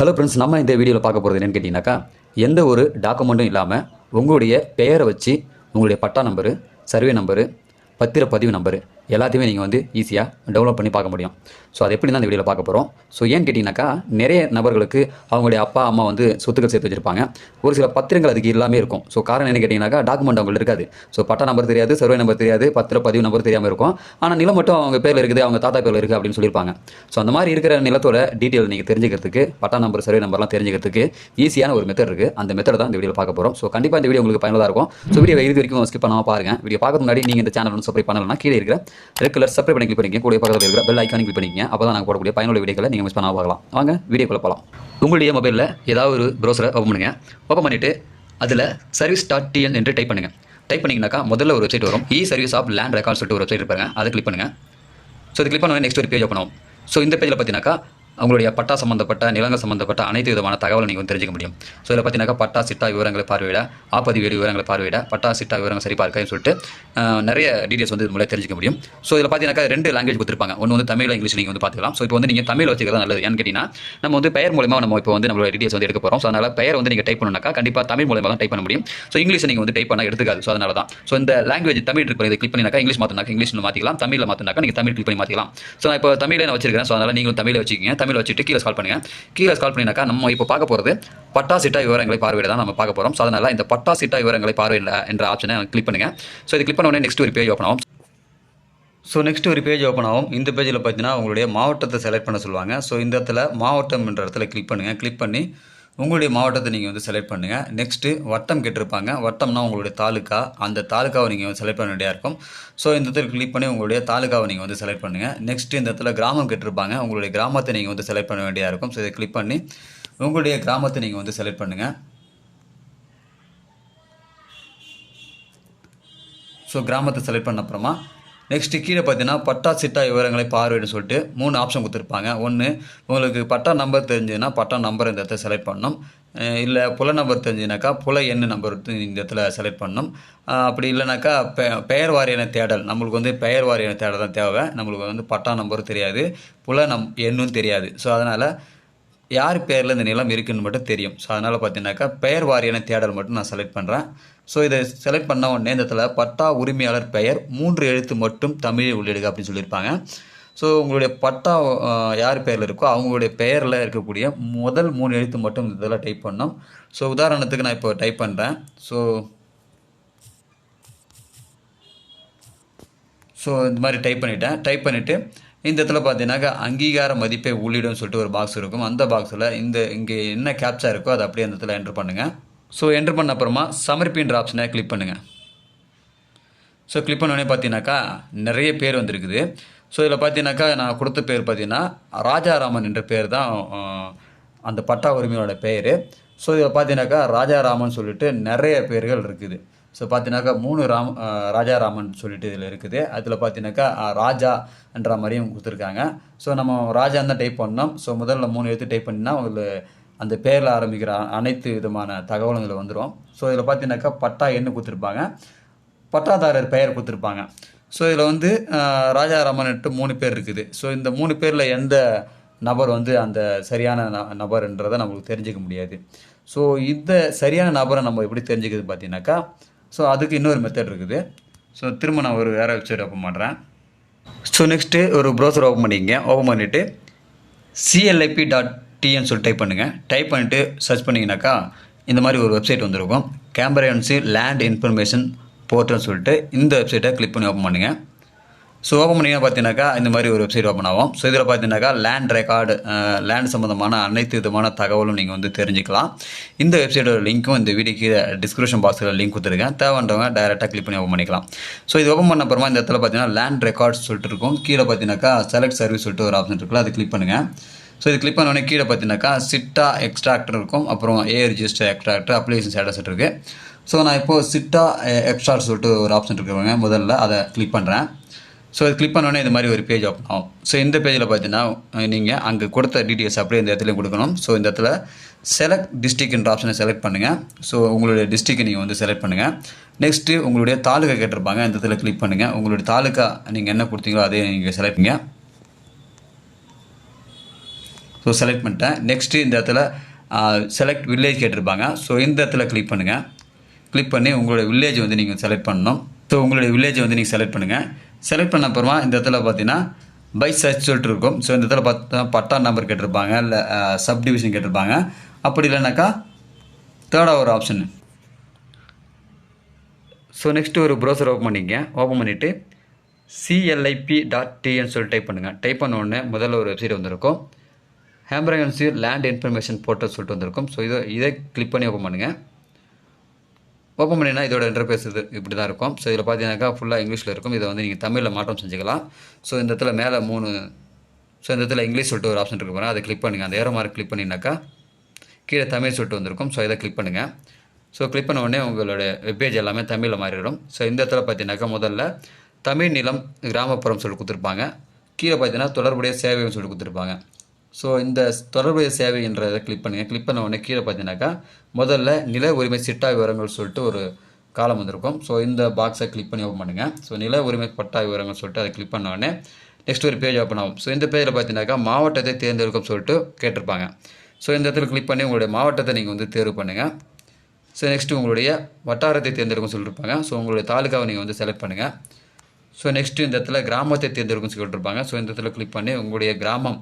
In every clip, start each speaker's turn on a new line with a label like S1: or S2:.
S1: Hello friends நம்ம இந்த வீடியோவில் பார்க்க போகிறது என்னென்னு கேட்டிங்கனாக்கா எந்த ஒரு டாக்குமெண்ட்டும் இல்லாமல் உங்களுடைய பெயரை வச்சு உங்களுடைய பட்டா நம்பரு சர்வே நம்பரு பத்திர பதிவு நம்பர் எல்லாத்தையுமே நீங்கள் வந்து ஈஸியாக டவுன்லோட் பண்ணி பார்க்க முடியும். ஸோ அது எப்படி தான் இந்த வீடியோவில் பார்க்க போகிறோம் ஸோ ஏன்னு கேட்டிங்கனாக்கா நிறைய நபர்களுக்கு அவங்களுடைய அப்பா அம்மா வந்து சொத்துக்கள் சேர்த்து வச்சிருப்பாங்க. ஒரு சில பத்திரங்கள் அதுக்கு எல்லாமே இருக்கும். ஸோ காரணம் என்ன கேட்டிங்கனாக்கா டாக்குமெண்ட் அவங்களுக்கு இருக்காது. ஸோ பட்டா நம்பர் தெரியாது சர்வே நம்பர் தெரியாது பத்திர பதிவு நம்பர் தெரியாமல் இருக்கும். ஆனால் நிலம் மட்டும் அவங்க பேரில் இருக்குது அவங்க தாத்தா பேரில் இருக்குது அப்படின்னு சொல்லியிருப்பாங்க. ஸோ அந்த மாதிரி இருக்கிற நிலத்தோட டீட்டெயில் நீங்கள் தெரிஞ்சுக்கிறதுக்கு பட்டா நம்பர் சர்வே நம்பர்லாம் தெரிஞ்சுக்கிறதுக்கு ஈஸியான ஒரு மெத்தட் இருக்குது அந்த மெத்தட் தான் இந்த வீடியோவில் பார்க்க போகிறோம் ஸோ கண்டிப்பாக இந்த வீடியோ உங்களுக்கு பயனுள்ளதாக இருக்கும். ஸோ வீடியோ இது வரைக்கும் ஸ்கிப் பண்ணாமல் பாருங்க. வீடியோ பார்க்க முன்னாடி நீங்கள் இந்த சேனல் வந்து சப்ஸ்கிரைப் பண்ணலன்னா கீழே இருக்கிற ரெட் கலர் சப்ஸ்கிரைப் பண்ணி கிளிக் பண்ணிக்க கூட பக்கத்தில் இருக்கிற பெல் ஐக்கானி கிளிக் அப்போ தான் நாங்கள் போடக்கூடிய பயனுள்ள வீடியோக்களை நீங்கள் மிஸ் பண்ணாமல் பார்க்கலாம். வாங்க வீடியோக்குள்ளே போகலாம் உங்களுடைய மொபைலில் ஏதாவது ஒரு ப்ரௌசரை ஓப்பன் பண்ணுங்க. ஓப்பன் பண்ணிவிட்டு அதில் சர்வீஸ் டாட் டிஎன் என்று டைப் பண்ணுங்கள் டைப் பண்ணிங்கனாக்கா முதல்ல ஒரு வெப்சைட் வரும். E service of land record சொல்லிட்டு ஒரு வெப்சைட் இருப்பாங்க அதை கிளிக் பண்ணுங்கள் ஸோ இது கிளிக் பண்ண நெக்ஸ்ட் ஒரு பேஜ் ஓப்பன் ஆகும். ஸோ இந்த பேஜில் பார்த்தீங்கன்னாக்கா உங்களுடைய பட்டா சம்மந்தப்பட்ட நிலங்கள் சம்மந்தப்பட்ட அனைத்து விதமான தகவலை நீங்கள் வந்து தெரிஞ்சுக்க முடியும். ஸோ இதில் பார்த்தீங்கன்னாக்கா பட்டா சிட்டா விவரங்களை பார்வையிட ஆப்பதிவேடு விவரங்களை பார்வையிட பட்டா சிட்டா விவரங்கள் சரிபார்க்கன்னு சொல்லிட்டு நிறைய டீடைல்ஸ் வந்து இது மூலம் தெரிஞ்சுக்க முடியும். ஸோ இதில் பார்த்தீங்கன்னா ரெண்டு லாங்குவேஜ் கொடுத்துருப்பாங்க. ஒன்று வந்து தமிழ் இங்கிலீஷ் நீங்கள் வந்து பார்த்துக்கலாம். ஸோ இப்போ வந்து நீங்கள் தமிழ் வச்சுக்கிறது நல்லது. ஏன்னு கேட்டிங்கன்னா நம்ம வந்து பெயர் மூலமாக நம்ம இப்போ வந்து நம்மளோட டீடைல்ஸ் வந்து எடுக்க போகிறோம் ஸோ அதனால் பெயர் வந்து நீங்கள் டைப் பண்ணணும்னாக்கா கண்டிப்பாக தமிழ் மூலமாக தான் டைப் பண்ண முடியும். ஸோ இங்கிலீஷ் நீங்கள் வந்து டைப் பண்ணால் எடுத்துக்காது. ஸோ அதனால தான் ஸோ இந்த லாங்குவேஜ் தமிழ் இருக்கு இதை கிளிக் பண்ணினாக்கா இங்கிலீஷ் மாற்றினாக்கா இங்கிலீஷில் மாற்றிக்கலாம் தமிழில் மாற்றினாக்கா நீங்கள் தமிழ் கிளிக் பண்ணி மாற்றிக்கலாம் ஸோ நான் இப்போ தமிழில் நான் வச்சிருக்கேன் ஸோ அதனால் நீங்களும் தமிழை தமிழ் தமிழ் வச்சுட்டு கீழே ஸ்கால் பண்ணுங்க. கீழே ஸ்கால் பண்ணினாக்கா நம்ம இப்போ பார்க்க போகிறது பட்டா சிட்டா விவரங்களை பார்வையிட தான் நம்ம பார்க்க போகிறோம் ஸோ அதனால் இந்த பட்டா சிட்டா விவரங்களை பார்வையிட என்ற ஆப்ஷனை கிளிக் பண்ணுங்க. ஸோ இது கிளிக் பண்ண உடனே நெக்ஸ்ட் ஒரு பேஜ் ஓப்பன் ஆகும். ஸோ நெக்ஸ்ட் ஒரு பேஜ் ஓப்பன் ஆகும். இந்த பேஜில் பார்த்தீங்கன்னா உங்களுடைய மாவட்டத்தை செலக்ட் பண்ண சொல்லுவாங்க. ஸோ இந்த இடத்துல மாவட்டம் என்ற இடத்துல கிளிக் பண்ணுங்கள் கிளிக் பண்ணி உங்களுடைய மாவட்டத்தை நீங்கள் வந்து செலக்ட் பண்ணுங்கள் நெக்ஸ்ட்டு வட்டம் கேட்டிருப்பாங்க. வட்டம்னா உங்களுடைய தாலுக்கா அந்த தாலுக்காவை நீங்கள் வந்து செலக்ட் பண்ண வேண்டியா இருக்கும். ஸோ இந்த இடத்துல கிளிக் பண்ணி உங்களுடைய தாலுக்காவை நீங்கள் வந்து செலக்ட் பண்ணுங்கள் நெக்ஸ்ட் இந்த இடத்துல கிராமம் கேட்டிருப்பாங்க. உங்களுடைய கிராமத்தை நீங்கள் வந்து செலக்ட் பண்ண வேண்டியா இருக்கும். ஸோ இதை கிளிக் பண்ணி உங்களுடைய கிராமத்தை நீங்கள் வந்து செலக்ட் பண்ணுங்கள் ஸோ கிராமத்தை செலக்ட் பண்ண அப்புறமா நெக்ஸ்ட்டு கீழே பார்த்தீங்கன்னா பட்டா சிட்டா விவரங்களை பார்வையிட சொல்லிட்டு மூணு ஆப்ஷன் கொடுத்துருப்பாங்க. ஒன்று உங்களுக்கு பட்டா நம்பர் தெரிஞ்சதுன்னா பட்டா நம்பர் இந்த இடத்துல செலக்ட் பண்ணணும். இல்லை புல நம்பர் தெரிஞ்சதுனாக்கா புல எண்ணு நம்பர் இந்த இடத்துல செலக்ட் பண்ணணும். அப்படி இல்லைனாக்கா பெ பெயர் வாரியான தேடல். நம்மளுக்கு வந்து பெயர் வாரியான தேடல் தான் தேவை. நம்மளுக்கு வந்து பட்டா நம்பரும் தெரியாது புல நம் எண்ணும் தெரியாது. ஸோ அதனால் யார் பேரில் இந்த நிலம் இருக்குன்னு மட்டும் தெரியும். ஸோ அதனால் பார்த்தீங்கன்னாக்கா பெயர் வாரியான தேடல் மட்டும் நான் செலக்ட் பண்ணுறேன் ஸோ இதை செலக்ட் பண்ண உடனே இந்த இடத்துல பட்டா உரிமையாளர் பெயர் மூன்று எழுத்து மட்டும் தமிழில் உள்ளிடுக அப்படின்னு சொல்லியிருப்பாங்க. ஸோ உங்களுடைய பட்டா யார் பேரில் இருக்கோ அவங்களுடைய பெயரில் இருக்கக்கூடிய முதல் மூணு எழுத்து மட்டும் இந்த இதில் டைப் பண்ணோம் ஸோ உதாரணத்துக்கு நான் இப்போ டைப் பண்ணுறேன் ஸோ ஸோ இந்த மாதிரி டைப் பண்ணிட்டேன். டைப் பண்ணிவிட்டு இந்த இடத்துல பார்த்தீங்கன்னாக்கா அங்கீகார மதிப்பை உள்ளிடும்னு சொல்லிட்டு ஒரு பாக்ஸ் இருக்கும். அந்த பாக்ஸில் இந்த இங்கே என்ன கேப்சா இருக்கோ அதை அப்படியே அந்த இடத்துல என்ட்ரு பண்ணுங்கள் ஸோ என்ட்ரு பண்ண அப்புறமா சமர்ப்பின்ற ஆப்ஷனை கிளிக் பண்ணுங்கள் ஸோ கிளிக் பண்ணோடனே பார்த்தீங்கன்னாக்கா நிறைய பேர் வந்திருக்குது. ஸோ இதில் பார்த்தீங்கன்னாக்கா நான் கொடுத்த பேர் பார்த்தீங்கன்னா ராஜாராமன் என்ற பேர் தான் அந்த பட்டா உரிமையோட பெயர். ஸோ இதில் பார்த்தீங்கன்னாக்கா ராஜாராமன் சொல்லிட்டு நிறைய பேர்கள் இருக்குது. ஸோ பார்த்தீங்கன்னாக்கா மூணு ராம் ராஜா ராஜாராமன் சொல்லிட்டு இதில் இருக்குது. அதில் பார்த்தீங்கன்னாக்கா ராஜான்ற ராஜா மாதிரியும் கொடுத்துருக்காங்க. ஸோ நம்ம ராஜான்னு தான் டைப் பண்ணோம். ஸோ முதல்ல மூணு எழுத்து டைப் பண்ணினா உங்களுக்கு அந்த பேரில் ஆரம்பிக்கிற அனைத்து விதமான தகவலும் இதில் வந்துடும் ஸோ இதில் பார்த்தீங்கன்னாக்கா பட்டா என்ன கொடுத்துருப்பாங்க. பட்டாதாரர் பெயர் கொடுத்துருப்பாங்க. ஸோ இதில் வந்து ராஜா ராஜாராமன்ட்டு மூணு பேர் இருக்குது. ஸோ இந்த மூணு பேரில் எந்த நபர் வந்து அந்த சரியான ந நபர்ன்றதை நம்மளுக்கு தெரிஞ்சுக்க முடியாது. ஸோ இந்த சரியான நபரை நம்ம எப்படி தெரிஞ்சுக்கிறது பார்த்தீங்கன்னாக்கா ஸோ அதுக்கு இன்னொரு மெத்தட் இருக்குது. ஸோ திரும்ப நான் ஒரு வேறு வெப்சைட் ஓப்பன் பண்ணுறேன் ஸோ நெக்ஸ்ட்டு ஒரு ப்ரௌசர் ஓப்பன் பண்ணிக்கங்க. ஓப்பன் பண்ணிவிட்டு C L I P dot டிஎன்னு சொல்லி டைப் பண்ணுங்கள் டைப் பண்ணிவிட்டு சர்ச் பண்ணிங்கனாக்கா இந்த மாதிரி ஒரு வெப்சைட் வந்திருக்கும். கேம்பரன்சி லேண்ட் இன்ஃபர்மேஷன் போர்ட்டல்னு சொல்லிட்டு இந்த வெப்சைட்டை கிளிக் பண்ணி ஓப்பன் பண்ணுங்கள் ஸோ ஓப்பன் பண்ணிங்கன்னா பார்த்தீங்கன்னாக்கா இந்த மாதிரி ஒரு வெப்சைட் ஓப்பன் ஆகும். ஸோ இதில் பார்த்தீங்கன்னாக்கா லேண்ட் ரெக்கார்டு லேண்ட் சம்மந்தமான அனைத்து விதமான தகவலும் நீங்கள் வந்து தெரிஞ்சுக்கலாம். இந்த வெப்சைட்டோட லிங்க்கும் இந்த வீடியோ கீழே டிஸ்கிரிப்ஷன் பாக்ஸில் லிங்க் கொடுத்துருக்கேன். தேவைன்றவங்க டேரெக்டாக கிளிக் பண்ணி ஓப்பன் பண்ணிக்கலாம். ஸோ இது ஓப்பன் பண்ண அப்புறமா இந்த இடத்துல பார்த்தீங்கன்னா லேண்ட் ரெக்கார்ட்ஸ் சொல்லிட்டு இருக்கும். கீழே பார்த்தீங்கன்னாக்கா செலக்ட் சர்வீஸ் சொல்லிட்டு ஒரு ஆப்ஷன் இருக்குல்ல அதை கிளிக் பண்ணுங்கள் ஸோ இது கிளிக் பண்ண உடனே கீழே பார்த்தீங்கன்னாக்கா சிட்டா எக்ஸ்ட்ராக்டர் இருக்கும். அப்புறம் A register extractor application status இருக்குது ஸோ நான் இப்போது சிட்டா எக்ஸ்ட்ராக்ட் சொல்லிட்டு ஒரு ஆப்ஷன் இருக்குங்க முதல்ல அதை கிளிக் பண்ணுறேன் ஸோ இது கிளிக் பண்ணோன்னே இந்த மாதிரி ஒரு பேஜ் ஓப்பன் ஆகும். ஸோ இந்த பேஜில் பார்த்தீங்கன்னா நீங்கள் அங்கே கொடுத்த டீட்டெயில்ஸ் அப்படியே இந்த இடத்துல கொடுக்கணும். ஸோ இந்த இடத்துல செலக்ட் டிஸ்ட்ரிக்ட்ன்ற ஆப்ஷனை செலக்ட் பண்ணுங்கள் ஸோ உங்களுடைய டிஸ்ட்ரிக்டை நீங்கள் வந்து செலக்ட் பண்ணுங்கள் நெக்ஸ்ட்டு உங்களுடைய தாலுக்கா கேட்டிருப்பாங்க. இந்த இடத்துல கிளிக் பண்ணுங்கள் உங்களுடைய தாலுக்கா நீங்கள் என்ன கொடுத்தீங்களோ அதே நீங்கள் செலக்ட் பண்ணுங்க. ஸோ செலக்ட் பண்ணிட்டேன். நெக்ஸ்ட்டு இந்த இடத்துல செலக்ட் வில்லேஜ் கேட்டிருப்பாங்க. ஸோ இந்த இடத்துல கிளிக் பண்ணுங்கள் கிளிக் பண்ணி உங்களோட வில்லேஜ் வந்து நீங்கள் செலக்ட் பண்ணணும். ஸோ உங்களுடைய வில்லேஜை வந்து நீங்கள் செலக்ட் பண்ணுங்கள் செலக்ட் பண்ண அப்புறமா இந்த இடத்துல பார்த்தீங்கன்னா பை சர்ச் சொல்லிட்டு இருக்கும். ஸோ இந்த இடத்துல பார்த்தா பட்டா நம்பர் கேட்டிருப்பாங்க இல்லை சப் டிவிஷன் கேட்டிருப்பாங்க. அப்படி இல்லைனாக்கா தேர்டாக ஒரு ஆப்ஷன் ஸோ நெக்ஸ்ட்டு ஒரு ப்ரௌசர் ஓப்பன் பண்ணிக்கங்க. ஓப்பன் பண்ணிவிட்டு சிஎல்ஐபி டாட் டிஎன்னு சொல்லி டைப் பண்ணுங்கள் டைப் பண்ண உடனே முதல்ல ஒரு வெப்சைட் வந்திருக்கும். ஹேம்பரகன்சி லேண்ட் இன்ஃபர்மேஷன் போர்ட்டல் சொல்லிட்டு வந்திருக்கும். ஸோ இதை இதை கிளிக் பண்ணி ஓப்பன் பண்ணுங்கள் ஓப்பன் பண்ணினா இதோட இன்டர்பேஸ் இது இப்படி தான் இருக்கும். ஸோ இதில் பார்த்தீங்கன்னாக்கா ஃபுல்லாக இங்கிலீஷில் இருக்கும். இதை வந்து நீங்கள் தமிழில் மாற்றம் செஞ்சுக்கலாம். ஸோ இந்த இடத்துல மேலே மூணு ஸோ இந்த இடத்துல இங்கிலீஷ் சொல்லிட்டு ஒரு ஆப்ஷன் இருக்கு அதை கிளிக் பண்ணுங்கள் அந்த ஏரோ மார்க் கிளிக் பண்ணினாக்கா கீழே தமிழ் சொல்லிட்டு வந்திருக்கும். ஸோ இதை கிளிக் பண்ணுங்கள் ஸோ கிளிக் பண்ண உடனே உங்களோட வெப்பேஜ் எல்லாமே தமிழில் மாறிடும். ஸோ இந்த இடத்துல பார்த்தீங்கன்னாக்கா முதல்ல தமிழ் நிலம் கிராமப்புறம் சொல்லி கொடுத்துருப்பாங்க. கீழே பார்த்தீங்கன்னா தொடர்புடைய சேவைன்னு சொல்லி கொடுத்துருப்பாங்க. ஸோ இந்த தொடர்புடைய சேவைன்றதை கிளிக் பண்ணுங்கள் கிளிக் பண்ண உடனே கீழே பார்த்தீங்கன்னாக்கா முதல்ல நில உரிமை சிட்டா விவரங்கள் சொல்லிட்டு ஒரு காலம் வந்திருக்கும். ஸோ இந்த பாக்ஸை கிளிக் பண்ணி ஓப்பன் பண்ணுங்கள் ஸோ நில உரிமை பட்டா விவரங்கள் சொல்லிட்டு அதை கிளிக் பண்ண உடனே நெக்ஸ்ட் ஒரு பேஜ் ஓப்பன் ஆகும். ஸோ இந்த பேஜில் பார்த்தீங்கன்னாக்கா மாவட்டத்தை தேர்ந்தெடுக்கும் சொல்லிட்டு கேட்டிருப்பாங்க. ஸோ இந்த இடத்துல கிளிக் பண்ணி உங்களுடைய மாவட்டத்தை நீங்கள் வந்து தேர்வு பண்ணுங்கள் ஸோ நெக்ஸ்ட்டு உங்களுடைய வட்டாரத்தை தேர்ந்தெடுக்கும் சொல்லியிருப்பாங்க ஸோ உங்களுடைய தாலுக்காவை நீங்கள் வந்து செலக்ட் பண்ணுங்கள் ஸோ நெக்ஸ்ட்டு இந்த இடத்துல கிராமத்தை தேர்ந்தெடுக்கும் சொல்லிட்டுருப்பாங்க ஸோ இந்த இடத்துல கிளிக் பண்ணி உங்களுடைய கிராமம்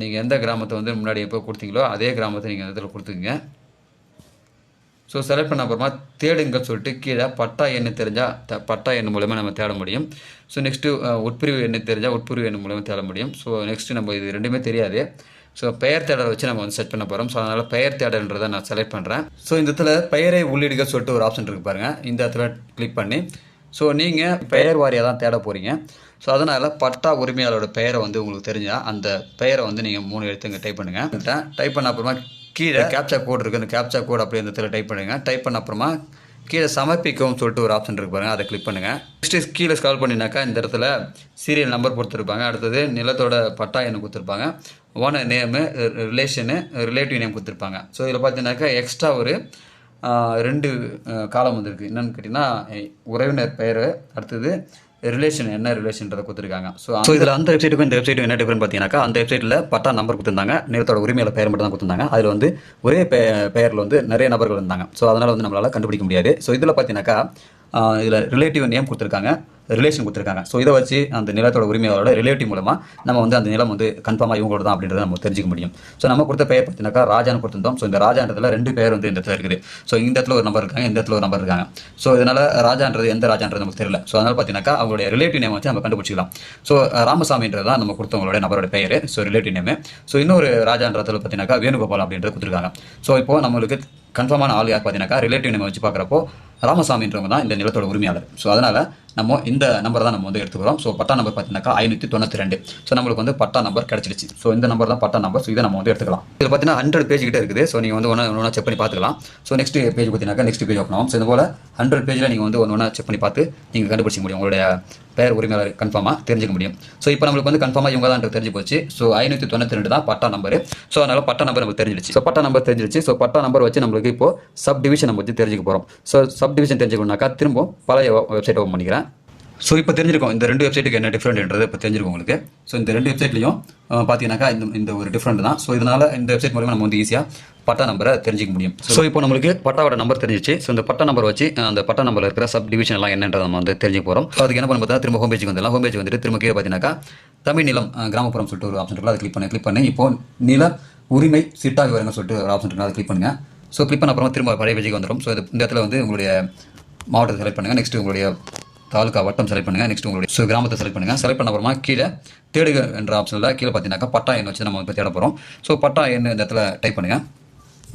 S1: நீங்கள் எந்த கிராமத்தை வந்து முன்னாடி எப்போ கொடுத்தீங்களோ அதே கிராமத்தை நீங்கள் இந்த இடத்துல கொடுத்துக்குங்க. ஸோ செலக்ட் பண்ண அப்புறமா தேடுங்க சொல்லிட்டு கீழே பட்டா எண்ணு தெரிஞ்சால் த பட்டா எண் மூலமாக நம்ம தேட முடியும். ஸோ நெக்ஸ்ட்டு உட்பிரிவு எண்ணு தெரிஞ்சால் உட்பிரிவு எண் மூலமாக தேட முடியும். ஸோ நெக்ஸ்ட்டு நம்ம இது ரெண்டுமே தெரியாது. ஸோ பெயர் தேடலை வச்சு நம்ம வந்து செட் பண்ண போகிறோம் ஸோ அதனால் பெயர் தேடல்ன்றதை நான் செலக்ட் பண்ணுறேன் ஸோ இந்த இடத்துல பெயரை உள்ளிடுக சொல்லிட்டு ஒரு ஆப்ஷன் இருக்குது பாருங்கள் இந்த இடத்துல கிளிக் பண்ணி. ஸோ நீங்கள் பெயர் வாரியாக தான் தேட போகிறீங்க ஸோ அதனால் பட்டா உரிமையாளரோட பெயரை வந்து உங்களுக்கு தெரிஞ்சால் அந்த பெயரை வந்து நீங்கள் மூணு எழுத்துங்க டைப் பண்ணுங்கள் டைப் பண்ண அப்புறமா கீழே கேப்சா கோட் இருக்குது அந்த கேப்சா கோட் அப்படி இந்த இடத்துல டைப் பண்ணுங்கள் டைப் பண்ண அப்புறமா கீழே சமர்ப்பிக்கவும் சொல்லிட்டு ஒரு ஆப்ஷன் இருக்கு பாருங்கள் அதை கிளிக் பண்ணுங்கள் நெக்ஸ்ட் கீழே ஸ்கால் பண்ணினாக்கா இந்த இடத்துல சீரியல் நம்பர் கொடுத்துருப்பாங்க. அடுத்தது நிலத்தோட பட்டா என்ன கொடுத்துருப்பாங்க. Owner name relation relative name கொடுத்துருப்பாங்க. ஸோ இதில் பார்த்தீங்கன்னாக்கா எக்ஸ்ட்ரா ஒரு ரெண்டு காலம் வந்திருக்கு. என்னென்னு கேட்டிங்கன்னா உறவினர் பெயர் அடுத்தது ரிலேஷன் என்ன ரிலேஷன்றதை கொடுத்துருக்காங்க. ஸோ ஸோ இதில் அந்த வெப்சைட்டுக்கும் இந்த வெப்சைட்டும் என்ன டிஃப்ரெண்ட் பார்த்தீங்கன்னாக்கா அந்த வெப்சைட்டில் பட்டா நம்பர் கொடுத்துருந்தாங்க. நிலத்தோட உரிமையாளர் பெயர் மட்டும் தான் கொடுத்துருந்தாங்க. அதில் வந்து ஒரே பெ பெயரில் வந்து நிறைய நபர்கள் இருந்தாங்க. ஸோ அதனால் வந்து நம்மளால் கண்டுபிடிக்க முடியாது. ஸோ இதில் பார்த்தீங்கன்னாக்கா இதில் ரிலேட்டிவ் நேம் கொடுத்துருக்காங்க. ரிலேஷன் கொடுத்துருக்காங்க. ஸோ இதை வச்சு அந்த நிலத்தோட உரிமையாளரோட ரிலேட்டிவ் மூலமாக நம்ம வந்து அந்த நிலம் வந்து கன்ஃபார்மாக இவங்களோட தான் அப்படின்றத நம்ம தெரிஞ்சுக்க முடியும். ஸோ நம்ம கொடுத்த பெயர் பார்த்தீங்கன்னாக்கா ராஜான்னு கொடுத்துருந்தோம். ஸோ இந்த ராஜான்றதுல ரெண்டு பேர் வந்து இந்த இடத்துல இருக்குது. ஸோ இந்த இடத்துல ஒரு நம்பர் இருக்காங்க இந்த இடத்துல ஒரு நம்பர் இருக்காங்க. ஸோ இதனால் ராஜான்றது எந்த ராஜான்றது நமக்கு தெரியல. ஸோ அதனால் பார்த்தீங்கன்னா அவங்களுடைய ரிலேட்டிவ் நேம் வச்சு நம்ம கண்டுபிடிச்சிக்கலாம். ஸோ ராமசாமின்றது தான் நம்ம கொடுத்தவங்களோட நபரோட பெயர். ஸோ ரிலேட்டிவ் நேம் ஸோ இன்னொரு ராஜான்றதுல பார்த்தீங்கன்னா வேணுகோபால் அப்படின்றது கொடுத்துருக்காங்க. ஸோ இப்போ நம்மளுக்கு கன்ஃபார்மான ஆள் யார் பார்த்தீங்கன்னாக்கா ரிலேட்டிவ் நேம் வச்சு பார்க்குறப்போ ராமசாமின்றவங்க தான் இந்த நிலத்தோட உரிமையாளர். ஸோ அதனால் நம்ம இந்த நம்பர் தான் நம்ம வந்து எடுத்துக்கிறோம். ஸோ பட்டா நம்பர் பார்த்தீங்கன்னாக்கா ஐநூற்றி தொண்ணூற்றி ரெண்டு. ஸோ நம்மளுக்கு வந்து பட்டா நம்பர் கிடச்சிருச்சு ஸோ இந்த நம்பர் தான் பட்டா நம்பர் ஸோ இதை நம்ம வந்து எடுத்துக்கலாம். இது பார்த்தீங்கன்னா ஹண்ட்ரட் பேஜ் கிட்ட இருக்குது. ஸோ நீங்கள் வந்து ஒன்று ஒன்றா செக் பண்ணி பார்த்துக்கலாம். ஸோ நெக்ஸ்ட் பேஜ் பார்த்தீங்கன்னா நெக்ஸ்ட் பேஜ் ஓப்பன் ஆகும். ஸோ இது போல் ஹண்ட்ரட் பேஜில் நீங்கள் வந்து ஒன்று ஒன்றா செக் பண்ணி பார்த்து நீங்கள் கண்டுபிடிச்சிக்க முடியும். உங்களுடைய பெயர் உரிமையாளர் கன்ஃபார்மாக தெரிஞ்சுக்க முடியும். ஸோ இப்போ நம்மளுக்கு வந்து கன்ஃபார்மாக இவங்க தான் தெரிஞ்சு போச்சு. ஸோ ஐநூற்றி தொண்ணூற்றி ரெண்டு தான் பட்டா நம்பர் ஸோ அதனால் பட்டா நம்பர் நமக்கு தெரிஞ்சிருச்சு ஸோ பட்டா நம்பர் தெரிஞ்சிருச்சு ஸோ பட்டா நம்பர் வச்சு நம்மளுக்கு இப்போ சப் டிவிஷன் நம்ம வச்சு தெரிஞ்சுக்க போகிறோம் ஸோ சப் டிவிஷன் தெரிஞ்சுக்கணும்னாக்கா திரும்ப பழைய வெப்சைட் ஓப்பன் பண்ணிக்கிறேன். ஸோ இப்போ தெரிஞ்சிருக்கும் இந்த ரெண்டு வெப்சைட்டுக்கு என்ன டிஃப்ரெண்ட்ன்றது இப்போ தெரிஞ்சிருக்கும் உங்களுக்கு. ஸோ இந்த ரெண்டு வெப்சைட்லையும் பார்த்தீங்கன்னாக்கா இந்த இந்த ஒரு டிஃப்ரெண்ட் தான். ஸோ இதனால் இந்த வெப்சைட் மூலமாக நம்ம வந்து ஈஸியாக பட்டா நம்பரை தெரிஞ்சிக்க முடியும். ஸோ இப்போ நம்மளுக்கு பட்டாவோட நம்பர் தெரிஞ்சிச்சு. ஸோ இந்த பட்டா நம்பர் வச்சு அந்த பட்டா நம்பரில் இருக்கிற சப் டிவிஷன் எல்லாம் என்னன்றதை நம்ம வந்து தெரிஞ்சுக்க போகிறோம் ஸோ அதுக்கு என்ன பண்ண பார்த்தா திரும்ப ஹோம் பேஜுக்கு வந்துடலாம். ஹோம் பேஜ் வந்துட்டு திரும்ப கீழே பார்த்தீங்கன்னாக்கா தமிழ் நிலம் கிராமப்புறம் சொல்லிட்டு ஒரு ஆப்ஷன் இருக்குல்ல அதை கிளிக் பண்ணி கிளிக் பண்ணி. இப்போ நில உரிமை சிட்டா விவரங்கள் சொல்லிட்டு ஒரு ஆப்ஷன் இருக்குல்ல அதை கிளிக் பண்ணுங்கள் ஸோ கிளிக் பண்ண அப்புறமா திரும்ப பழைய பேஜுக்கு வந்துடும் ஸோ இந்த இடத்துல வந்து உங்களுடைய மாவட்டத்தை செலக்ட் பண்ணுங்கள் நெக்ஸ்ட் உங்களுடைய தாலுக்கா வட்டம் செலக்ட் பண்ணுங்கள் நெக்ஸ்ட் உங்களுடைய ஸோ கிராமத்தை செலக்ட் பண்ணுங்கள் செலக்ட் பண்ண அப்புறமா கீழே தேடுக என்ற ஆப்ஷனில் கீழே பார்த்தீங்கன்னாக்கா பட்டா எண் வச்சு நம்ம இப்போ தேட போகிறோம் ஸோ பட்டா எண் இந்த இடத்துல டைப் பண்ணுங்கள்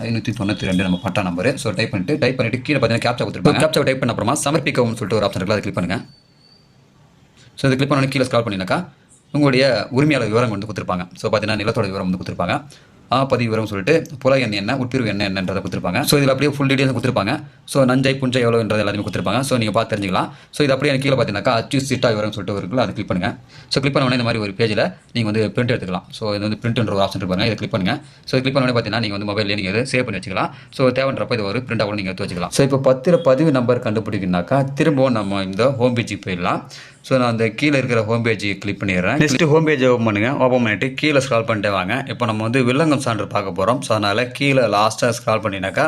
S1: ஐநூற்றி தொண்ணூற்றி ரெண்டு நம்ம பட்டா நம்பர் ஸோ டைப் பண்ணிட்டு டைப் பண்ணிட்டு கீழே பார்த்தீங்கன்னா கேப்சா கொடுத்துருப்பாங்க. கேப்சா டைப் பண்ண அப்புறமா சமர்ப்பிக்கவும் சொல்லிட்டு ஒரு ஆப்ஷன் இருக்குல்ல அதை கிளிக் பண்ணுங்கள் ஸோ இது கிளிக் பண்ணி கீழே ஸ்கால் பண்ணினாக்கா உங்களுடைய உரிமையாளர் விவரம் வந்து கொடுத்துருப்பாங்க. ஸோ பார்த்தீங்கன்னா நிலத்தோட விவரம் வந்து கொடுத்துருப்பாங்க. ஆ பதிவு விவரம் சொல்லிட்டு புல எண் என்ன உட்பிரிவு என்ன என்னன்றதை கொடுத்துருப்பாங்க. ஸோ இதில் அப்படியே ஃபுல் டீடைல்ஸ் கொடுத்துருப்பாங்க. ஸோ நஞ்சை புஞ்சை எவ்வளோன்றது எல்லாத்தையும் கொடுத்துருப்பாங்க. ஸோ நீங்கள் பார்த்து தெரிஞ்சுக்கலாம். ஸோ இது அப்படியே கீழே பார்த்தீங்கன்னாக்கா அச்சு சிட்டா விவரம் சொல்லிட்டு இருக்குல்ல அதை கிளிக் பண்ணுங்கள் ஸோ கிளிக் பண்ண உடனே இந்த மாதிரி ஒரு பேஜில் நீங்கள் வந்து பிரிண்ட் எடுத்துக்கலாம். ஸோ இது வந்து பிரிண்ட்ன்ற ஒரு ஆப்ஷன் இருப்பாங்க இதை கிளிக் பண்ணுங்கள் ஸோ கிளிக் பண்ண உடனே பார்த்தீங்கன்னா நீங்கள் வந்து மொபைல்லேயே நீங்கள் சேவ் பண்ணி வச்சுக்கலாம். ஸோ தேவைன்றப்ப இது ஒரு பிரிண்ட் கூட நீங்கள் எடுத்து வச்சுக்கலாம். ஸோ இப்போ பத்திர பதிவு நம்பர் கண்டுபிடிக்கணும்னாக்கா திரும்பவும் நம்ம இந்த ஹோம் பேஜுக்கு போயிடலாம். ஸோ நான் அந்த கீழே இருக்கிற ஹோம் பேஜ் கிளிக் பண்ணிடுறேன். நெக்ஸ்ட் ஹோம் பேஜ் ஓப்பன் பண்ணுங்கள் ஓப்பன் பண்ணிட்டு கீழே ஸ்க்ரால் பண்ணிட்டே வாங்க. இப்போ நம்ம வந்து வில்லங்கம் சான்று பார்க்க போகிறோம் ஸோ அதனால் கீழே லாஸ்ட்டாக ஸ்க்ரால் பண்ணினாக்கா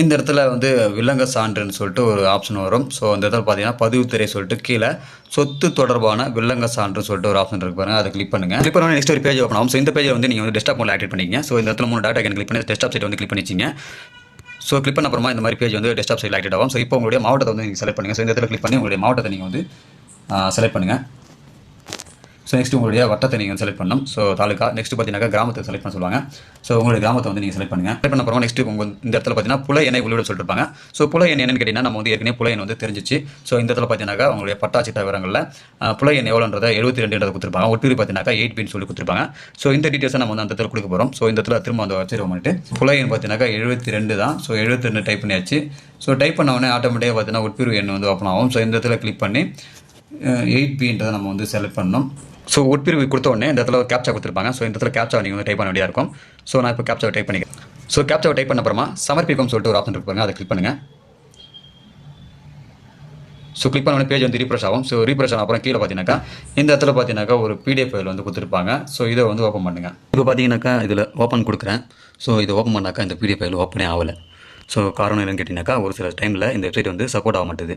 S1: இந்த இடத்துல வந்து வில்லங்க சான்றுன்னு சொல்லிட்டு ஒரு ஆப்ஷன் வரும். ஸோ அந்த இடத்துல பார்த்தீங்கன்னா பதிவுத்துறை சொல்லிட்டு கீழே சொத்து தொடர்பான வில்லங்க சான்று சொல்லிட்டு ஒரு ஆப்ஷன் இருக்கு பாருங்க. அதை கிளிக் பண்ணுங்க. கிளிக் பண்ணி நெக்ஸ்ட் ஒரு பேஜ் ஓப்பன் ஆகும். ஸோ இந்த பேஜை வந்து நீங்கள் வந்து டெஸ்க்டாப் மோட் ஆக்டிவேட் பண்ணிக்கங்க. ஸோ இந்த இடத்துல மூணு டாட்டா கிளிக் பண்ணி டெஸ்க்டாப் சைட் வந்து கிளிக் பண்ணிச்சிங்க. ஸோ கிளிக் பண்ண அப்புறமா இந்த மாதிரி பேஜ் வந்து டெஸ்க்டாப் சைடில் ஆக்டிவேட் ஆகும். ஸோ இப்போ உங்களுடைய மாவட்டத்தை வந்து நீங்கள் செலக்ட் பண்ணுங்கள் ஸோ இந்த இடத்துல கிளிக் பண்ணி உங்களுடைய மாவட்டத்தை நீங்கள் வந்து செலக்ட் பண்ணுங்கள் ஸோ நெக்ஸ்ட் உங்களுடைய வட்டத்தை நீங்கள் செலக்ட் பண்ணணும். ஸோ தாலுக்கா நெக்ஸ்ட் பார்த்தீங்கன்னா கிராமத்தை செலக்ட் பண்ண சொல்லுவாங்க. ஸோ உங்களுடைய கிராமத்தை வந்து நீங்கள் செலக்ட் பண்ணுங்க. செலக்ட் பண்ண போகிறோம் நெக்ஸ்ட் உங்கள் இந்த இடத்துல பார்த்தீங்கன்னா புல எண்ணெய் உள்ளிட சொல்லிருப்பாங்க ஸோ புல எண்ணெய் என்னன்னு கேட்டிங்கன்னா நம்ம வந்து ஏற்கனவே புல வந்து தெரிஞ்சிச்சு. ஸோ இந்த இடத்துல பார்த்தீங்கன்னா உங்களுடைய பட்டாச்சி விவரங்களில் புல எண்ணெய் எவ்வளோன்றதை எழுபத்தி ரெண்டுன்றதை கொடுத்துருப்பாங்க ஒட்டுரி பார்த்தீங்கன்னா எயிட் பின் சொல்லி கொடுத்துருப்பாங்க. ஸோ இந்த டீட்டெயில்ஸை நம்ம வந்து அந்த இடத்துல கொடுக்க போகிறோம் ஸோ இந்த இடத்துல திரும்ப அந்த வச்சிருவோம் பண்ணிட்டு புல எண் பார்த்தீங்கன்னா எழுபத்தி ரெண்டு தான். ஸோ எழுபத்தி ரெண்டு டைப் பண்ணியாச்சு. ஸோ டைப் பண்ண உடனே ஆட்டோமேட்டிக்காக பார்த்தீங்கன்னா உட்பிரிவு எண் வந்து ஓப்பன் ஆகும். ஸோ இந்த இடத்துல கிளிக் பண்ணி எயிட் பின்றதை நம்ம வந்து செலக்ட் பண்ணோம் ஸோ உட்பிரிவு கொடுத்த உடனே இந்த இடத்துல கேப்சா கொடுத்துருப்பாங்க. ஸோ இந்த இடத்துல கேப்சா நீங்கள் வந்து டைப் பண்ண வேண்டியா இருக்கும். ஸோ நான் இப்போ கேப்சாவை டைப் பண்ணிக்கிறேன். ஸோ கேப்சாவை டைப் பண்ண அப்புறமா சமர்ப்பிக்கும் சொல்லிட்டு ஒரு ஆப்ஷன் இருக்கு அதை கிளிக் பண்ணுங்கள் ஸோ கிளிக் பண்ண பேஜ் வந்து ரீப்ரெஷ் ஆகும். ஸோ ரீப்ரெஷ் ஆன அப்புறம் கீழே பார்த்தீங்கன்னாக்கா இந்த இடத்துல பார்த்தீங்கன்னாக்கா ஒரு பிடிஎஃப் ஃபைல் வந்து கொடுத்துருப்பாங்க. ஸோ இதை வந்து ஓப்பன் பண்ணுங்கள் இப்போ பார்த்தீங்கன்னாக்கா இதில் ஓப்பன் கொடுக்குறேன். ஸோ இதை ஓப்பன் பண்ணாக்கா இந்த பிடிஎஃப் ஃபைல் ஓப்பனே ஆகலை. ஸோ காரணம் என்னன்னு கேட்டிங்கனாக்கா ஒரு சில டைமில் இந்த வெப்சைட் வந்து சப்போர்ட் ஆக மாட்டுது.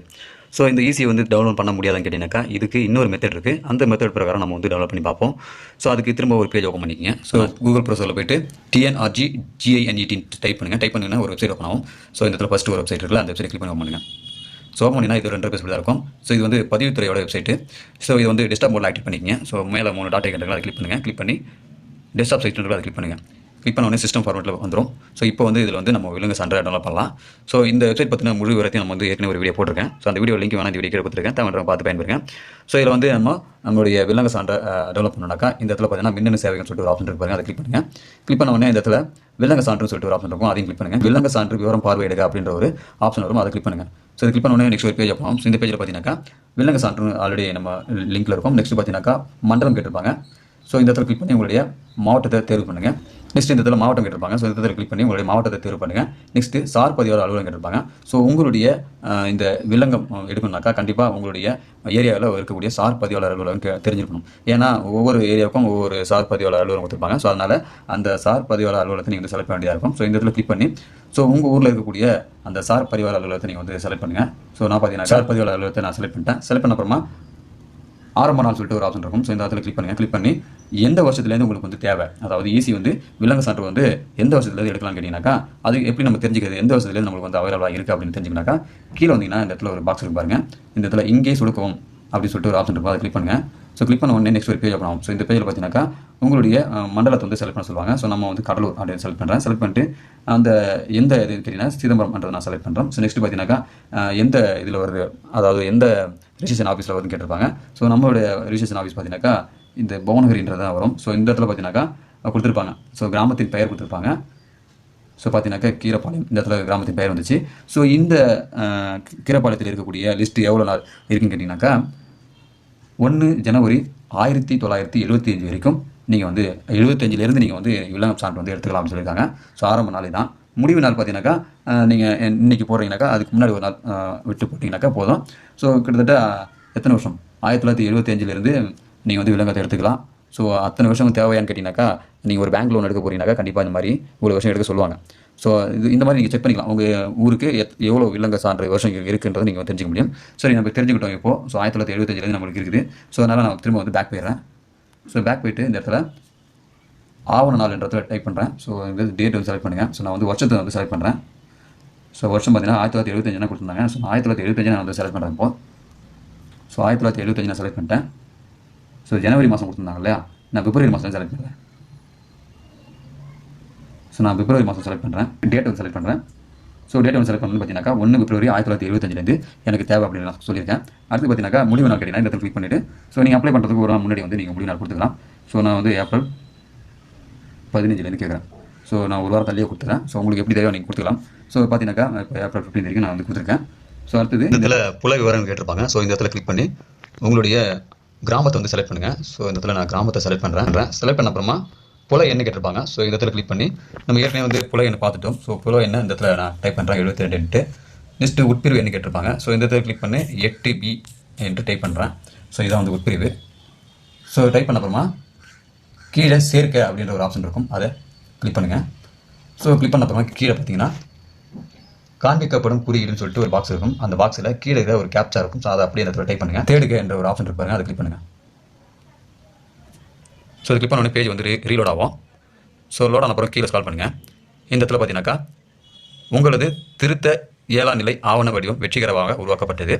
S1: ஸோ இந்த ஈஸி வந்து டவுன்லோட் பண்ண முடியாதுன்னு கேட்டிங்கனாக்கா இதுக்கு இன்னொரு மெத்தட் இருக்குது அந்த மெத்தட் பிரகாரம் நம்ம வந்து டெவலப் பண்ணி பார்ப்போம். ஸோ அதுக்கு திரும்ப ஒரு பேஜ் ஓப்பன் பண்ணிக்கங்க. ஸோ கூகுள் ப்ரௌசரில் போயிட்டு டிஎன்ஆர்ஜி ஜிஐஎன்இடி டைப் பண்ணுங்கள் டைப் பண்ணிங்கன்னா ஒரு வெப்சைட் ஓப்பன் ஆகும். ஸோ இந்த இடத்துல ஃபஸ்ட்டு ஒரு வெப்சைட் இருக்குல்ல அந்த வெப்சைட் கிளிக் பண்ணி ஓப்பன் பண்ணுங்கள் ஸோ ஓப்பன் பண்ணினா இது ரெண்டு பேஸ் தான் இருக்கும். ஸோ இது வந்து பதிவுத்துறையோட வெப்சைட்டு ஸோ இது வந்து டெஸ்க்டாப் மோடில் ஆக்டிவ் பண்ணிக்கங்க. ஸோ மேலே மூணு டாட்டா கேட்டுகள் அதை கிளிக் பண்ணுங்கள் கிளிக் பண்ணி டெஸ்க்டாப் சைட் அதை கிளிக் பண்ணுங்கள் கிளிக் பண்ண உடனே சிஸ்டம் ஃபார்மேட்டில் வந்துடும் ஸோ இப்போ வந்து இதில் வந்து நம்ம விலங்கு சான்றை டெவலப் பண்ணலாம். ஸோ இந்த வெப்சைட் பற்றின முழு விவரத்தையும் நம்ம வந்து ஏற்கனவே ஒரு வீடியோ போட்டிருக்கேன். ஸோ அந்த வீடியோ லிங்க் வேணால் இந்த வீடியோ கீழே கொடுத்துருக்கேன். தேவை பார்த்து பயன்பெறுங்க. ஸோ இதில் வந்து நம்ம நம்மளுடைய விலங்கு சான்றை டெவலப் பண்ணணும்னாக்கா இந்த இடத்துல பார்த்தீங்கன்னா மின்னணு சேவைகள் சொல்லிட்டு ஒரு ஆப்ஷன் இருக்கு பாருங்க. அதை கிளிக் பண்ணுங்கள் கிளிக் பண்ண உடனே இந்த இடத்துல விலங்கு சான்று சொல்லிட்டு ஒரு ஆப்ஷன் இருக்கும். அதையும் கிளிக் பண்ணுங்கள் விலங்கு சான்று விவரம் பார்வையிடுக அப்படின்ற ஒரு ஆப்ஷன் வரும். அதை கிளிக் பண்ணுங்கள் ஸோ இது கிளிக் பண்ண உடனே நெக்ஸ்ட் ஒரு பேஜ் போகும் ஸோ இந்த பேஜில் பார்த்தீங்கன்னாக்கா விலங்கு சான்று ஆல்ரெடி நம்ம லிங்க்ல இருக்கும். நெக்ஸ்ட் பார்த்தீங்கன்னாக்கா மண்டலம் கேட்டிருப்பாங்க. ஸோ இந்த இடத்துல கிளிக் பண்ணி உங்களுடைய மாவட்டத்தை தேர்வு பண்ணுங்கள் நெக்ஸ்ட் இந்த இதில் மாவட்டம் கேட்டிருப்பாங்க. ஸோ இந்த இதில் கிளிக் பண்ணி உங்களுடைய மாவட்டத்தை தேர்வு பண்ணுங்கள் நெக்ஸ்ட்டு சார் பதிவாளர் அலுவலகம் கேட்டிருப்பாங்க. ஸோ உங்களுடைய இந்த விலங்கம் எடுக்கணும்னாக்கா கண்டிப்பாக உங்களுடைய ஏரியாவில் இருக்கக்கூடிய சார் பதிவாளர் அலுவலகம் தெரிஞ்சிருக்கணும். ஏன்னா ஒவ்வொரு ஏரியாவுக்கும் ஒவ்வொரு சார் பதிவாளர் அலுவலகம் கொடுத்துருப்பாங்க. ஸோ அதனால் அந்த சார் பதிவாளர் அலுவலகத்தை நீங்கள் வந்து செலக்ட் பண்ண வேண்டியதாக இருக்கும். ஸோ இந்த இதில் கிளிக் பண்ணி ஸோ உங்கள் ஊரில் இருக்கக்கூடிய அந்த சார் பதிவாளர் அலுவலகத்தை நீங்கள் வந்து செலக்ட் பண்ணுங்கள் ஸோ நான் பார்த்தீங்கன்னா சார் பதிவாளர் அலுவலகத்தை நான் செலக்ட் பண்ணிட்டேன். செலக்ட் பண்ண அப்புறமா ஆரம்ப நாள் சொல்லிட்டு ஒரு ஆப்ஷன் இருக்கும். ஸோ இந்த இடத்துல கிளிக் பண்ணுங்க. கிளிக் பண்ணி எந்த வருஷத்துலேருந்து உங்களுக்கு வந்து தேவை? அதாவது ஈஸி வந்து விலங்கு சான்று வந்து எந்த வருஷத்துலேருந்து எடுக்கலாம்னு கேட்டிங்கனாக்கா அது எப்படி நம்ம தெரிஞ்சுக்கிறது? எந்த வருஷத்துலேருந்து நம்மளுக்கு வந்து அவைலபிளாக இருக்குது அப்படின்னு தெரிஞ்சுக்கனாக்கா கீழே வந்தீங்கன்னா இந்த இடத்துல ஒரு பாக்ஸ் இருக்கு பாருங்க. இந்த இடத்துல இங்கே சுடுக்கவும் அப்படின்னு சொல்லிட்டு ஒரு ஆப்ஷன் இருக்கும். அதை கிளிக் பண்ணுங்கள் ஸோ கிளிக் பண்ண உடனே நெக்ஸ்ட் ஒரு பேஜ் ஓப்பன் ஆகும். ஸோ இந்த பேஜில் பார்த்தீங்கன்னாக்கா உங்களுடைய மண்டலத்தை வந்து செலக்ட் பண்ண சொல்லுவாங்க. ஸோ நம்ம வந்து கடலூர் அப்படின்னு செலக்ட் பண்ணுறேன் செலக்ட் பண்ணிட்டு அந்த எந்த இது கேட்டிங்கன்னா சிதம்பரம்ன்றதை நான் செலக்ட் பண்ணுறோம் ஸோ நெக்ஸ்ட் பார்த்தீங்கன்னாக்கா எந்த இதில் வருது? அதாவது எந்த ரிஜிஸ்ட்ரேஷன் ஆஃபீஸில் வருதுன்னு கேட்டிருப்பாங்க. ஸோ நம்மளுடைய ரிஜிஸ்ட்ரேஷன் ஆஃபீஸ் பார்த்தீங்கன்னாக்கா இந்த புவனகிரின்றது தான் வரும். ஸோ இந்த இடத்துல பார்த்தீங்கன்னாக்கா கொடுத்துருப்பாங்க. ஸோ கிராமத்தின் பெயர் கொடுத்துருப்பாங்க. ஸோ பார்த்தீங்கன்னாக்கா கீரப்பாளையம். இந்த இடத்துல கிராமத்தின் பெயர் வந்துச்சு. ஸோ இந்த கீரப்பாளையத்தில் இருக்கக்கூடிய லிஸ்ட் எவ்வளோ நாள் இருக்குன்னு கேட்டிங்கனாக்கா ஒன்று ஜனவரி ஆயிரத்தி தொள்ளாயிரத்தி எழுபத்தி அஞ்சு வரைக்கும் நீங்கள் வந்து எழுபத்தஞ்சிலேருந்து நீங்கள் வந்து வில்லங்கம் சான்று வந்து எடுத்துக்கலாம்னு சொல்லியிருக்காங்க. ஸோ ஆரம்ப நாளே தான். முடிவு நாள் பார்த்தீங்கன்னாக்கா நீங்கள் இன்னைக்கு போடுறீங்கனாக்கா அதுக்கு முன்னாடி ஒரு நாள் விட்டு போட்டிங்கனாக்கா போதும். ஸோ கிட்டத்தட்ட எத்தனை வருஷம்? ஆயிரத்தி தொள்ளாயிரத்தி எழுபத்தஞ்சிலேருந்து நீங்கள் வந்து விலங்கத்தை எடுத்துக்கலாம். ஸோ அத்தனை வருஷம் தேவையான்னு கேட்டிங்கனாக்கா நீங்கள் ஒரு பேங்க் லோன் எடுக்க போகிறீங்கனாக்கா கண்டிப்பாக இந்த மாதிரி இவ்வளோ வருஷம் எடுக்க சொல்லுவாங்க. ஸோ இது இந்த மாதிரி நீங்கள் செக் பண்ணிக்கலாம். உங்கள் ஊருக்கு எத் எவ்வளோ விலங்க சான்ற வருஷம் இருக்குன்றதை நீங்கள் தெரிஞ்சுக்க முடியும். சரி நம்ம தெரிஞ்சுக்கிட்டோம் இப்போ. ஸோ ஆயிரத்தி தொள்ளாயிரத்தி எழுபத்தஞ்சிலேருந்து நம்மளுக்கு இருக்குது. ஸோ அதனால் நான் திரும்ப வந்து பேக் போயிடுறேன். ஸோ பேக் போயிட்டு இந்த இடத்துல ஆவண நாள் இடத்துல டைப் பண்ணுறேன் ஸோ இந்த டேட் வந்து செலக்ட் பண்ணுங்கள் ஸோ நான் வந்து வருஷத்தை வந்து செலக்ட் பண்ணுறேன் ஸோ வருஷம் பார்த்தீங்கன்னா ஆயிரத்தி தொள்ளாயிரத்தி எழுபத்தஞ்சு கொடுத்துருந்தாங்க. ஸோ ஆயிரத்தி தொள்ளாயிரத்தி எழுபத்தஞ்சு நான் வந்து செலக்ட் பண்ணுறேன் இப்போ. ஸோ ஆயிரத்தி தொள்ளாயிரத்தி எழுபத்தஞ்சு நான் செலக்ட் பண்ணிட்டேன். ஸோ ஜனவரி மாதம் கொடுத்துருந்தாங்க இல்லையா? நான் பிப்ரவரி மாதம் செலக்ட் பண்ணுறேன் ஸோ நான் பிப்ரவரி மாதம் செலக்ட் பண்ணுறேன் டேட் வந்து செலக்ட் பண்ணுறேன் ஸோ டேட் வந்து செலக்ட் பண்ணணும் பார்த்தீங்கன்னாக்கா ஒன்று பிப்ரவரி ஆயிரத்தி தொள்ளாயிரத்தி எழுபத்தஞ்சிலேருந்து எனக்கு தேவை அப்படின்னு நான் சொல்லியிருக்கேன். அடுத்து பார்த்தீங்கன்னாக்கா முடிவு நாள் கேட்டீங்கன்னா இந்த இடத்துல கிளிக் பண்ணிவிட்டு ஸோ நீங்கள் அப்ளை பண்ணுறதுக்கு ஒரு நாள் முன்னாடி வந்து நீங்கள் முடிவு நாள் கொடுத்துக்கலாம். ஸோ நான் வந்து ஏப்ரல் பதினஞ்சுலேருந்து கேட்குறேன் ஸோ நான் ஒரு வாரம் தள்ளியே கொடுத்துறேன். ஸோ உங்களுக்கு எப்படி தேவையோ நீங்கள் கொடுத்துக்கலாம். ஸோ பார்த்தீங்கன்னாக்கா இப்போ ஏப்ரல் ஃபிஃப்டீன் வரைக்கும் நான் வந்து கொடுத்துருக்கேன். ஸோ அடுத்தது இந்த இடத்துல புல விவரம் கேட்டிருப்பாங்க. ஸோ இந்த இடத்துல கிளிக் பண்ணி உங்களுடைய கிராமத்தை வந்து செலக்ட் பண்ணுங்கள் ஸோ இந்த இடத்துல நான் கிராமத்தை செலக்ட் பண்ணுறேன் செலக்ட் பண்ண அப்புறமா புல எண்ணு கேட்டிருப்பாங்க. ஸோ இந்த இடத்துல கிளிக் பண்ணி நம்ம ஏற்கனவே வந்து புல எண்ணு பார்த்துட்டோம். ஸோ புல எண்ணு இந்த இடத்துல நான் டைப் பண்ணுறேன் எழுபத்தி ரெண்டுன்ட்டு நெக்ஸ்ட்டு உட்பிரிவு எண்ணு கேட்டிருப்பாங்க. ஸோ இந்த இடத்துல கிளிக் பண்ணி எட்டு பி என்று டைப் பண்ணுறேன் ஸோ இதான் வந்து உட்பிரிவு. ஸோ டைப் பண்ண அப்புறமா கீழே சேர்க்க அப்படின்ற ஒரு ஆப்ஷன் இருக்கும். அதை கிளிக் பண்ணுங்கள் ஸோ கிளிக் பண்ண அப்புறமா கீழே பார்த்தீங்கன்னா காண்பிக்கப்படும் குறியீடுன்னு சொல்லிட்டு ஒரு பாக்ஸ் இருக்கும். அந்த பாக்ஸில் கீழே இருக்கிற ஒரு கேப்சா இருக்கும். ஸோ அதை அப்படியே இடத்துல டைப் பண்ணுங்கள் தேடுக என்ற ஒரு ஆப்ஷன் இருப்பாருங்க அதை கிளிக் பண்ணுங்கள் ஸோ இது கிளிக் பண்ண பேஜ் வந்து ரீலோட் ஆகும். ஸோ லோட் ஆன அப்புறம் கீழே ஸ்கால் பண்ணுங்கள் இந்த இடத்துல பார்த்தீங்கன்னாக்கா உங்களது திருத்த ஏழாம் நிலை ஆவண வடிவம் வெற்றிகரமாக உருவாக்கப்பட்டது.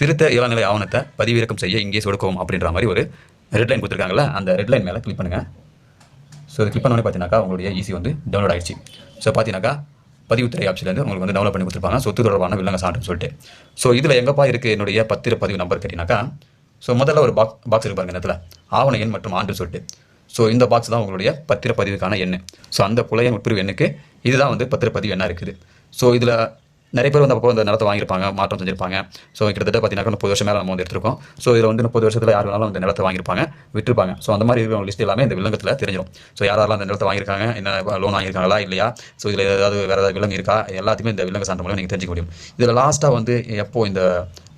S1: திருத்த ஏழாம் நிலை ஆவணத்தை பதிவிறக்கம் செய்ய இங்கே சொடுக்கவும் அப்படின்ற மாதிரி ஒரு ரெட் லைன் அந்த ரெட் லைன் மேலே கிளிக் பண்ணுங்கள் ஸோ இது கிளிக் பண்ணோடனே பார்த்தீங்கன்னாக்கா உங்களுடைய ஈஸி வந்து டவுன்லோட் ஆயிடுச்சு. ஸோ பார்த்தீங்கன்னாக்கா பதிவுத்துறை ஆப்ஷன்லேருந்து உங்களுக்கு வந்து டவுன்லோட் பண்ணி கொடுத்துருப்பாங்க. சொத்து தொடர்பான வில்லங்க சான்றுன்னு சொல்லிட்டு. ஸோ இதில் எங்கப்பா இருக்குது என்னுடைய பத்திர பதிவு நம்பர் கேட்டிங்கனாக்கா ஸோ முதல்ல ஒரு பாக் பாக்ஸ் இருக்கு பாருங்க இடத்துல ஆவண எண் மற்றும் ஆண்டு சொல்லிட்டு ஸோ இந்த பாக்ஸ் தான் உங்களுடைய பத்திரப்பதிவுக்கான எண் ஸோ அந்த புலையன் உட்பிரிவு எண்ணுக்கு இதுதான் வந்து பத்திரப்பதிவு எண்ணாக இருக்குது. ஸோ இதில் நிறைய பேர் வந்து அப்போ இந்த நிலத்தை வாங்கியிருப்பாங்க மாற்றம் செஞ்சிருப்பாங்க. ஸோ கிட்டத்தட்ட பார்த்தீங்கன்னா முப்பது வருஷம் மேலே நம்ம வந்து எடுத்திருக்கோம். ஸோ இதில் வந்து முப்பது வருஷத்தில் யார் வேணாலும் அந்த நிலத்தை வாங்கியிருப்பாங்க விட்டுருப்பாங்க ஸோ அந்த மாதிரி இருக்கிற லிஸ்ட் எல்லாமே இந்த விலங்கத்தில் தெரிஞ்சிடும் ஸோ யாரெல்லாம் அந்த நிலத்தை வாங்கியிருக்காங்க என்ன லோன் வாங்கியிருக்காங்களா இல்லையா? ஸோ இதில் ஏதாவது வேறு ஏதாவது விலங்கு இருக்கா? எல்லாத்தையுமே இந்த விலங்கு சார்ந்த மூலம் நீங்கள் தெரிஞ்சுக்க முடியும். இதில் லாஸ்ட்டாக வந்து எப்போ இந்த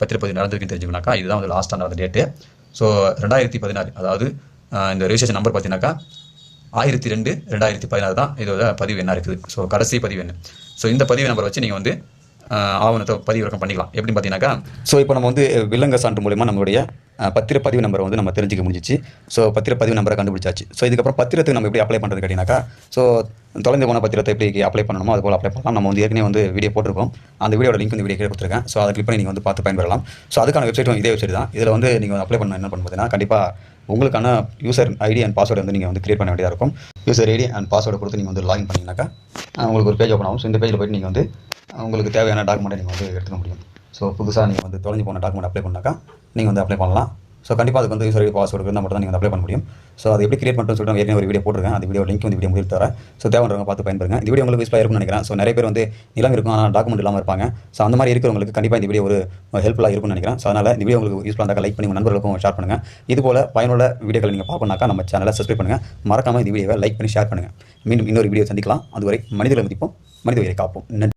S1: பத்திரப்பதிவு நடந்திருக்குன்னு தெரிஞ்சுக்கணாக்கா இதுதான் வந்து லாஸ்ட்டாக நடந்த டேட்டு ஸோ ரெண்டாயிரத்தி பதினாறு அதாவது இந்த ரிஜிஸ்ட்ரேஷன் நம்பர் பார்த்தீங்கன்னாக்கா ஆயிரத்தி ரெண்டு ரெண்டாயிரத்தி பதினாறு தான் இதோட பதிவு என்ன இருக்குது? ஸோ கடைசி பதிவு என்ன? ஸோ இந்த பதிவு நம்பரை வச்சு நீங்கள் வந்து ஆவணத்தை பதிவிறக்கம் பண்ணிக்கலாம். எப்படின்னு பார்த்தீங்கன்னாக்கா ஸோ இப்போ நம்ம வந்து வில்லங்க சான்று மூலயமா நம்மளுடைய பத்திரப்பதிவு பதிவு நம்பரை வந்து நம்ம தெரிஞ்சுக்க முடிஞ்சிச்சு. ஸோ பத்திர பதிவு நம்பரை கண்டுபிடிச்சாச்சு. ஸோ இதுக்கப்புறம் பத்திரத்துக்கு நம்ம எப்படி அப்ளை பண்ணுறது கேட்டிங்கனாக்கா ஸோ தொலைந்து போன பத்திரத்தை எப்படி அப்ளை பண்ணணுமோ அது போல் அப்ளை பண்ணலாம். நம்ம வந்து ஏற்கனவே வந்து வீடியோ போட்டிருக்கோம். அந்த வீடியோட லிங்க் வந்து வீடியோ கீழே கொடுத்துருக்கேன். ஸோ அதை கிளிக் பண்ணி நீங்கள் வந்து பார்த்து பயன்பெறலாம். ஸோ அதுக்கான வெப்சைட்டும் இதே வெப்சைட் தான். இதில் வந்து நீங்கள் அப்ளை பண்ண என்ன பண்ணுவதுன்னா கண்டிப்பாக உங்களுக்கான யூசர் ஐடி அண்ட் பாஸ்வேர்டு வந்து நீங்கள் வந்து கிரியேட் பண்ண வேண்டியதாக இருக்கும். யூசர் ஐடி அண்ட் பாஸ்வேர்டு கொடுத்து நீங்கள் வந்து லாகின் பண்ணிங்கனாக்கா உங்களுக்கு ஒரு பேஜ் ஓப்பன் ஆகும். ஸோ இந்த பேஜில் போய்ட்டு நீங்கள் வந்து உங்களுக்கு தேவையான டாக்குமெண்ட்டை நீங்கள் வந்து எடுத்துக்க முடியும். ஸோ புதுசாக நீங்கள் வந்து தொலைஞ்சு போன டாக்குமெண்ட் அப்ளை பண்ணாக்கா நீங்கள் வந்து அப்ளை பண்ணலாம். ஸோ கண்டிப்பாக அதுக்கு வந்து யூசர் ஐடி பாஸ்வேர்டு இருந்தால் மட்டும் தான் நீங்கள் அப்ளை பண்ண முடியும். ஸோ அது எப்படி கிரியேட் பண்ணுறதுன்னு சொல்லிட்டு ஏற்கனவே ஒரு வீடியோ போட்டிருக்கேன். அந்த வீடியோ லிங்க் வந்து வீடியோ முடிவு தரேன். ஸோ தேவைன்றவங்க பார்த்து பயன்படுங்க இந்த வீடியோ உங்களுக்கு யூஸ்ஃபுல்லாக இருக்கும்னு நினைக்கிறேன். ஸோ நிறைய பேர் வந்து நிலம் இருக்கும் ஆனால் டாக்குமெண்ட் இல்லாமல் இருப்பாங்க. ஸோ அந்த மாதிரி இருக்கிறவங்களுக்கு கண்டிப்பாக இந்த வீடியோ ஒரு ஹெல்ப்ஃபுல்லாக இருக்கும்னு நினைக்கிறேன். ஸோ அதனால் இந்த வீடியோ உங்களுக்கு யூஸ்ஃபுல்லாக இருந்தால் லைக் பண்ணி உங்கள் நண்பர்களுக்கும் ஷேர் பண்ணுங்கள் இதுபோல் பயனுள்ள வீடியோக்களை நீங்கள் பார்க்கணுனாக்கா நம்ம சேனலை சப்ஸ்கிரைப் பண்ணுங்கள் மறக்காமல் இந்த வீடியோவை லைக் பண்ணி ஷேர் பண்ணுங்கள் மீண்டும் இன்னொரு வீடியோ சந்திக்கலாம். அதுவரை மனிதர்களை மதிப்போம் மனித உயிரை காப்போம். நன்றி.